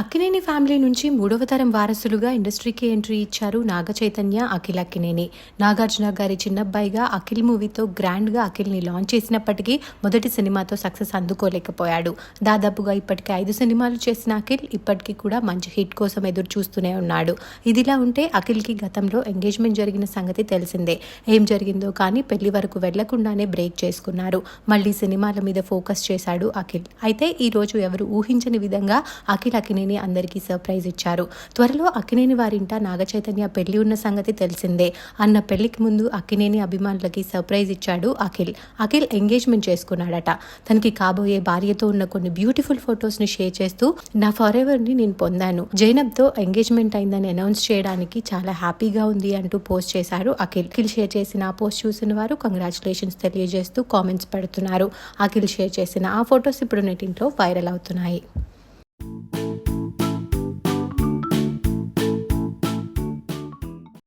Akkineni family నుంచి మూడవ తరం వారసులుగా ఇండస్ట్రీకి ఎంట్రీ ఇచ్చారు నాగ చైతన్య అఖిల్ అక్కినేని. నాగార్జున గారి చిన్నబ్బాయిగా అఖిల్ మూవీతో గ్రాండ్గా అఖిల్ని లాంచ్ చేసినప్పటికీ మొదటి సినిమాతో సక్సెస్ అందుకోలేకపోయాడు. దాదాపుగా ఇప్పటికి ఐదు సినిమాలు చేసిన అఖిల్ ఇప్పటికీ కూడా మంచి హిట్ కోసం ఎదురు చూస్తూనే ఉన్నాడు. ఇదిలా ఉంటే అఖిల్కి గతంలో ఎంగేజ్మెంట్ జరిగిన సంగతి తెలిసిందే. ఏం జరిగిందో కానీ పెళ్ళి వరకు వెళ్ళకుండానే బ్రేక్ చేసుకున్నారు. మళ్ళీ సినిమాల మీద ఫోకస్ చేశాడు అఖిల్. అయితే ఈ రోజు ఎవరు ఊహించని విధంగా అఖిల్ అక్కినేని అందరికీ సర్ప్రైజ్ ఇచ్చారు. త్వరలో అక్కినేని వారింట నాగచైతన్య పెళ్ళి ఉన్న సంగతి తెలిసిందే. అన్న పెళ్ళికి ముందు అక్కినేని అభిమానులకి సర్ప్రైజ్ ఇచ్చాడు అఖిల్. అఖిల్ ఎంగేజ్మెంట్ చేసుకున్నాడట. తనకి కాబోయే భార్యతో ఉన్న కొన్ని బ్యూటిఫుల్ ఫొటోస్ని షేర్ చేస్తూ నా ఫర్ ఎవర్ని నేను పొందాను. జైనబ్తో ఎంగేజ్మెంట్ అయిందని అనౌన్స్ చేయడానికి చాలా హ్యాపీగా ఉంది అంటూ పోస్ట్ చేశారు అఖిల్. అఖిల్ షేర్ చేసిన ఆ పోస్ట్ చూసిన వారు కంగ్రాచులేషన్స్ తెలియజేస్తూ కామెంట్స్ పెడుతున్నారు. అఖిల్ షేర్ చేసిన ఆ ఫొటోస్ ఇప్పుడు నెటింట్లో వైరల్ అవుతున్నాయి.